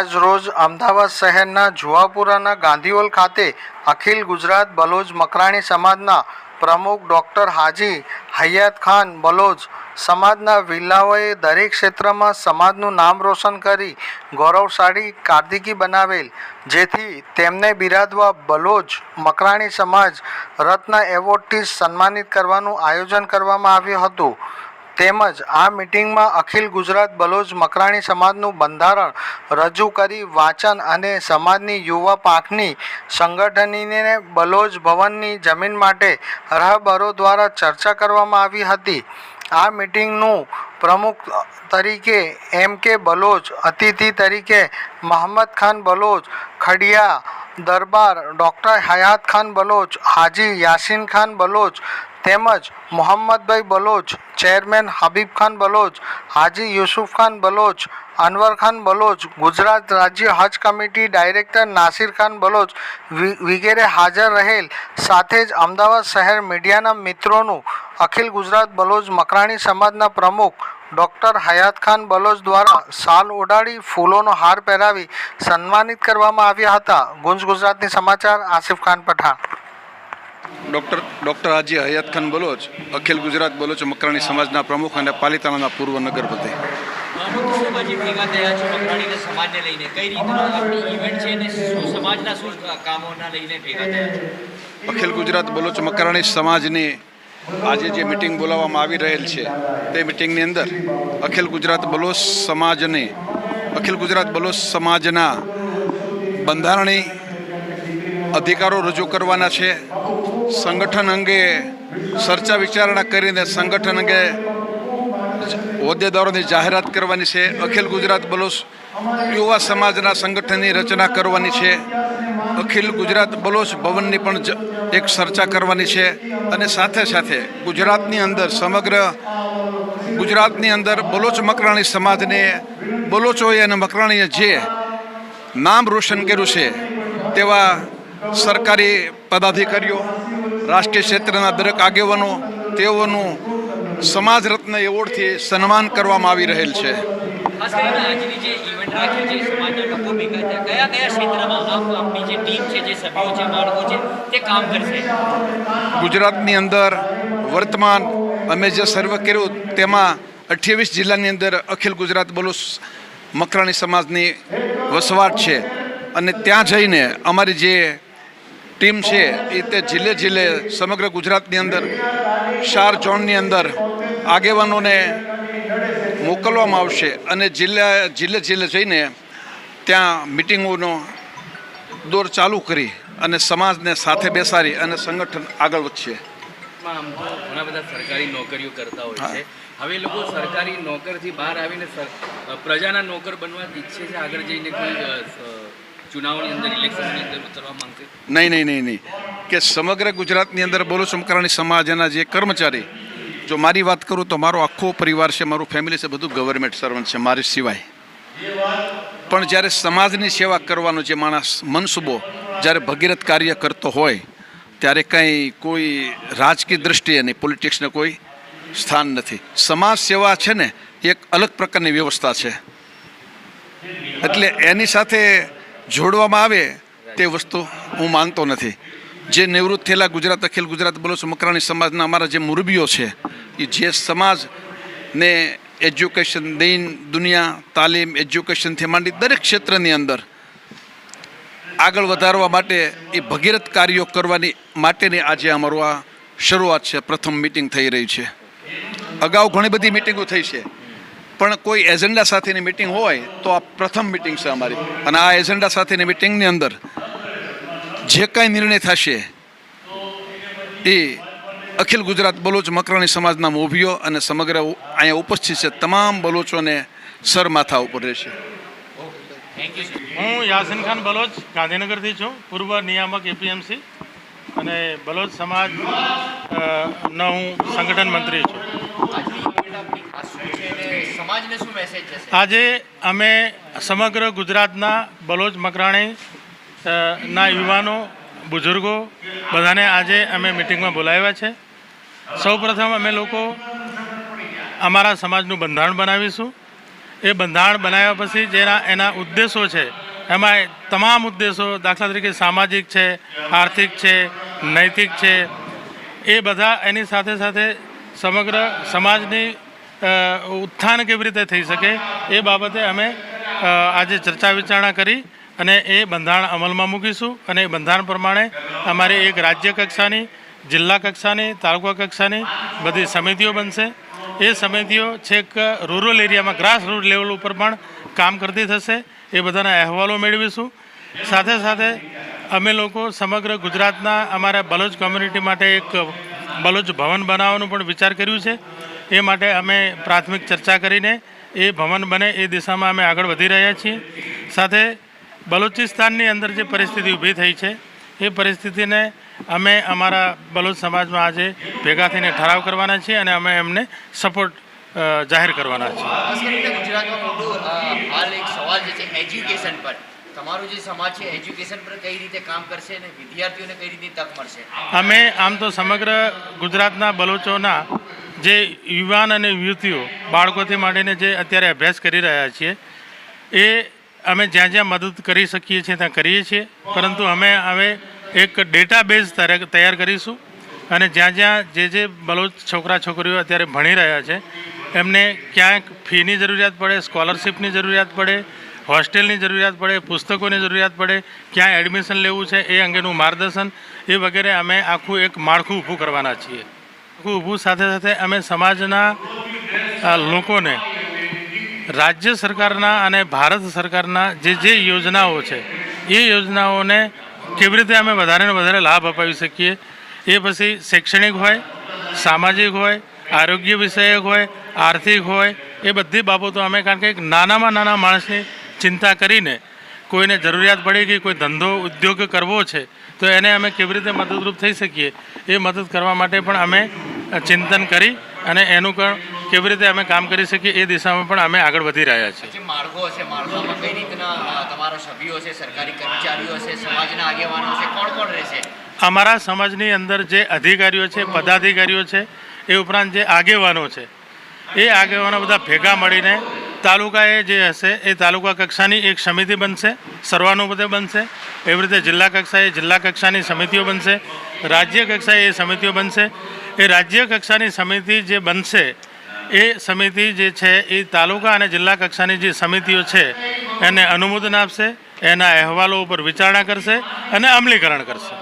આજ રોજ અમદાવાદ શહેરના જુવાપુરાના ગાંધીઓલ ખાતે અખિલ ગુજરાત બલોચ મકરાણી સમાજના પ્રમુખ ડૉક્ટર હાજી હૈયાત ખાન બલોચ સમાજના વિલાઓએ દરેક ક્ષેત્રમાં સમાજનું નામ રોશન કરી ગૌરવશાળી કાર્દિકી બનાવેલ, જેથી તેમને બિરાદવા બલોચ મકરાણી સમાજ રત્ન એવોર્ડથી સન્માનિત કરવાનું આયોજન કરવામાં આવ્યું હતું. તેમજ આ મિટિંગમાં અખિલ ગુજરાત બલોચ મકરાણી સમાજનું બંધારણ રજૂ કરી વાંચન અને સમાજની યુવા પાંખની સંગઠનીને બલોચ ભવનની જમીન માટે રહબરો દ્વારા ચર્ચા કરવામાં આવી હતી. આ મિટિંગનું પ્રમુખ તરીકે એમ કે બલોચ, અતિથિ તરીકે મહમ્મદ ખાન બલોચ, ખડિયા દરબાર ડૉક્ટર હયાત ખાન બલોચ, હાજી યાસીન ખાન બલોચ તેમજ મોહમ્મદભાઈ બલોચ, ચેરમેન હબીબ ખાન બલોચ, હાજી યુસુફ ખાન બલોચ, અનવર ખાન બલોચ, ગુજરાત રાજ્ય હજ કમિટી ડાયરેક્ટર નાસિર ખાન બલોચ વગેરે હાજર રહેલ. સાથે જ અમદાવાદ શહેર મીડિયાના મિત્રોનું અખિલ ગુજરાત બલોચ મકરાણી સમાજના પ્રમુખ ડૉક્ટર હયાત ખાન બલોચ દ્વારા સાલ ઓડાડી ફૂલોનો હાર પહેરાવી સન્માનિત કરવામાં આવ્યા હતા. ગુંજ ગુજરાતની સમાચાર આસિફ ખાન પઠાણ. ડૉક્ટર ડૉક્ટર હાજી હયાત ખાન બલોચ અખિલ ગુજરાત બલોચ મકરાણી સમાજના પ્રમુખ અને પાલિતાણાના પૂર્વ નગરપતિ. અખિલ ગુજરાત બલોચ મકરાણી સમાજની આજે જે મિટિંગ બોલાવવામાં આવી રહેલ છે તે મિટિંગની અંદર અખિલ ગુજરાત બલોચ સમાજની અખિલ ગુજરાત બલોચ સમાજના બંધારણી અધિકારો રજૂ કરવાના છે. સંગઠન અંગે ચર્ચા વિચારણા કરીને સંગઠન અંગે હોદ્દેદારોની જાહેરાત કરવાની છે. અખિલ ગુજરાત બલોચ યુવા સમાજના સંગઠનની રચના કરવાની છે. અખિલ ગુજરાત બલોચ ભવનની પણ એક ચર્ચા કરવાની છે અને સાથે સાથે ગુજરાતની અંદર સમગ્ર ગુજરાતની અંદર બલોચ મકરાણી સમાજને બલોચોએ અને મકરાણીએ જે નામ રોશન કર્યું છે તેવા સરકારી પદાધિકારીઓ રાષ્ટ્રીય ક્ષેત્રના દરેક આગેવાનો તેઓનું સમાજ રત્ન એવોર્ડથી સન્માન કરવામાં આવી રહેલ છે. ગુજરાતની અંદર વર્તમાન અમે જે સર્વે કર્યું તેમાં અઠ્યાવીસ જિલ્લાની અંદર અખિલ ગુજરાત બોલુસ મકરાણી સમાજની વસવાટ છે. અને ત્યાં જઈને અમારી જે ટીમ છે એ તે જિલ્લે જિલ્લે સમગ્ર ગુજરાતની અંદર ચાર ઝોનની અંદર આગેવાનોને મોકલવામાં આવશે અને જિલ્લા જિલ્લે જિલ્લે જઈને ત્યાં મિટિંગોનો દોર ચાલુ કરી અને સમાજને સાથે બેસાડી અને સંગઠન આગળ વધશે. ઘણા બધા સરકારી નોકરીઓ કરતા હોય છે. હવે લોકો સરકારી નોકરથી બહાર આવીને પ્રજાના નોકર બનવા ઈચ્છે છે? આગળ જઈને કોઈ નહીં નહીં નહીં નહીં. કે સમગ્ર ગુજરાતની અંદર બોલો સમકરાણી સમાજના જે કર્મચારી, જો મારી વાત કરું તો મારો આખો પરિવાર છે, મારું ફેમિલી છે, બધું ગવર્મેન્ટ સર્વન્ટ છે, મારી સિવાય. પણ જ્યારે સમાજની સેવા કરવાનો જે માણસ મનસુબો જ્યારે ભગીરથ કાર્ય કરતો હોય, ત્યારે કંઈ કોઈ રાજકીય દ્રષ્ટિએ નહીં પોલિટિક્સને કોઈ સ્થાન નથી. સમાજ સેવા છે ને એક અલગ પ્રકારની વ્યવસ્થા છે. એટલે એની સાથે જોડવામાં આવે તે વસ્તુ હું માનતો નથી. જે નિવૃત્ત થયેલા ગુજરાત અખિલ ગુજરાત બલોચ મકરાણી સમાજના અમારા જે મુરબીઓ છે એ જે સમાજને એજ્યુકેશન દૈન દુનિયા, તાલીમ એજ્યુકેશનથી માંડી દરેક ક્ષેત્રની અંદર આગળ વધારવા માટે એ ભગીરથ કાર્યો કરવાની માટેની આજે અમારું આ શરૂઆત છે, પ્રથમ મિટિંગ થઈ રહી છે. અગાઉ ઘણી બધી મિટિંગો થઈ છે. પણ કોઈ એજન્ડા સાથેની મિટિંગ હોય તો આ પ્રથમ મિટિંગ છે અમારી. અને આ એજન્ડા સાથેની મિટિંગની અંદર જે કાંઈ નિર્ણય થશે એ અખિલ ગુજરાત બલોચ મકરાણી સમાજના મોભીઓ અને સમગ્ર અહીંયા ઉપસ્થિત છે તમામ બલોચોને સર માથા ઉપર રહેશે. હું યાસીન ખાન બલોચ, ગાંધીનગરથી છું. પૂર્વ નિયામક એપીએમસી અને બલોચ સમાજ નો હું સંગઠન મંત્રી છું. આજે અમે સમગ્ર ગુજરાતના બલોચ મકરાણી ના યુવાનો, બુઝુર્ગો બધાને આજે અમે મિટિંગમાં બોલાવ્યા છે. સૌપ્રથમ અમે લોકો અમારા સમાજનું બંધારણ બનાવીશું. એ બંધારણ બનાવ્યા પછી જેના એના ઉદ્દેશો છે, એમાં તમામ ઉદ્દેશો દાખલા તરીકે સામાજિક છે, આર્થિક છે, નૈતિક છે, એ બધા એની સાથે સાથે સમગ્ર સમાજની ઉત્થાન કેવી રીતે થઈ શકે એ બાબતે અમે આજે ચર્ચા વિચારણા કરી અને એ બંધારણ અમલમાં મૂકીશું અને એ બંધારણ પ્રમાણે અમારે એક રાજ્ય કક્ષાની, જિલ્લા કક્ષાની, તાલુકા કક્ષાની બધી સમિતિઓ બનશે. એ સમિતિઓ છેક રૂરલ એરિયામાં ગ્રાસ રૂટ લેવલ ઉપર પણ કામ કરતી થશે. એ બધાના અહેવાલો મેળવીશું. સાથે સાથે અમે લોકો સમગ્ર ગુજરાતના અમારા બલોચ કોમ્યુનિટી માટે એક બલોચ ભવન બનાવવાનું પણ વિચાર કર્યું છે. એ માટે અમે પ્રાથમિક ચર્ચા કરીને એ ભવન બને એ દિશામાં અમે આગળ વધી રહ્યા છીએ. સાથે બલોચિસ્તાનની અંદર જે પરિસ્થિતિ ઊભી થઈ છે, એ પરિસ્થિતિને અમે અમારા બલોચ સમાજમાં આજે ભેગા થઈને ઠરાવ કરવાના છીએ અને અમે એમને સપોર્ટ જાહેર કરવાના છીએ. તમારું જે સમાજ છે એજ્યુકેશન પર કઈ રીતે કામ કરશે અને વિદ્યાર્થીઓને કઈ રીતની તક મળશે? અમે આમ તો સમગ્ર ગુજરાતના બલોચોના જે યુવાન અને યુવતીઓ બાળકોથી માંડીને જે અત્યારે અભ્યાસ કરી રહ્યા છીએ, એ અમે જ્યાં જ્યાં મદદ કરી શકીએ છીએ ત્યાં કરીએ છીએ. પરંતુ અમે હવે એક ડેટાબેઝ તૈયાર કરીશું અને જ્યાં જ્યાં જે જે બલોચ છોકરા છોકરીઓ અત્યારે ભણી રહ્યા છે, એમને ક્યાંક ફીની જરૂરિયાત પડે સ્કોલરશિપની જરૂરિયાત પડે હોસ્ટેલની જરૂરિયાત પડે, પુસ્તકોની જરૂરિયાત પડે, ક્યાં એડમિશન લેવું છે એ અંગેનું માર્ગદર્શન એ વગેરે અમે આખું એક માળખું ઊભું કરવાના છીએ. આખું ઊભું સાથે સાથે અમે સમાજના લોકોને રાજ્ય સરકારના અને ભારત સરકારના જે જે યોજનાઓ છે, એ યોજનાઓને કેવી રીતે અમે વધારે વધારે લાભ અપાવી શકીએ? એ પછી શૈક્ષણિક હોય, સામાજિક હોય, આરોગ્ય વિષયક હોય, આર્થિક હોય, એ બધી બાબતો અમે કારણ કે એક નાનામાં નાના માણસની ચિંતા કરીને કોઈને જરૂરિયાત પડી કે કોઈ ધંધો ઉદ્યોગ કરવો છે તો એને અમે કેવી રીતે મદદરૂપ થઈ શકીએ એ મદદ કરવા માટે પણ અમે ચિંતન કરી અને એનું પણ કેવી રીતે અમે કામ કરી શકીએ એ દિશામાં પણ અમે આગળ વધી રહ્યા છીએ. માર્ગો હશે માળખામાં કઈ રીતના તમારા સભ્યો હશે સરકારી કર્મચારીઓ હશે સમાજના આગેવાનો હશે કોણ કોણ રહેશે? અમારા સમાજની અંદર જે અધિકારીઓ છે પદાધિકારીઓ છે એ ઉપરાંત જે આગેવાનો છે એ આગેવાનો બધા ભેગા મળીને તાલુકાએ જે હશે એ તાલુકા કક્ષાની એક સમિતિ બનશે, સર્વાનુમતે બનશે. એવી રીતે જિલ્લા કક્ષાએ જિલ્લા કક્ષાની સમિતિઓ બનશે, રાજ્ય કક્ષાએ એ સમિતિઓ બનશે. એ રાજ્ય કક્ષાની સમિતિ જે બનશે, એ સમિતિ જે છે એ તાલુકા અને જિલ્લા કક્ષાની જે સમિતિઓ છે, એને અનુમોદન આપશે, એના અહેવાલો ઉપર વિચારણા કરશે અને અમલીકરણ કરશે.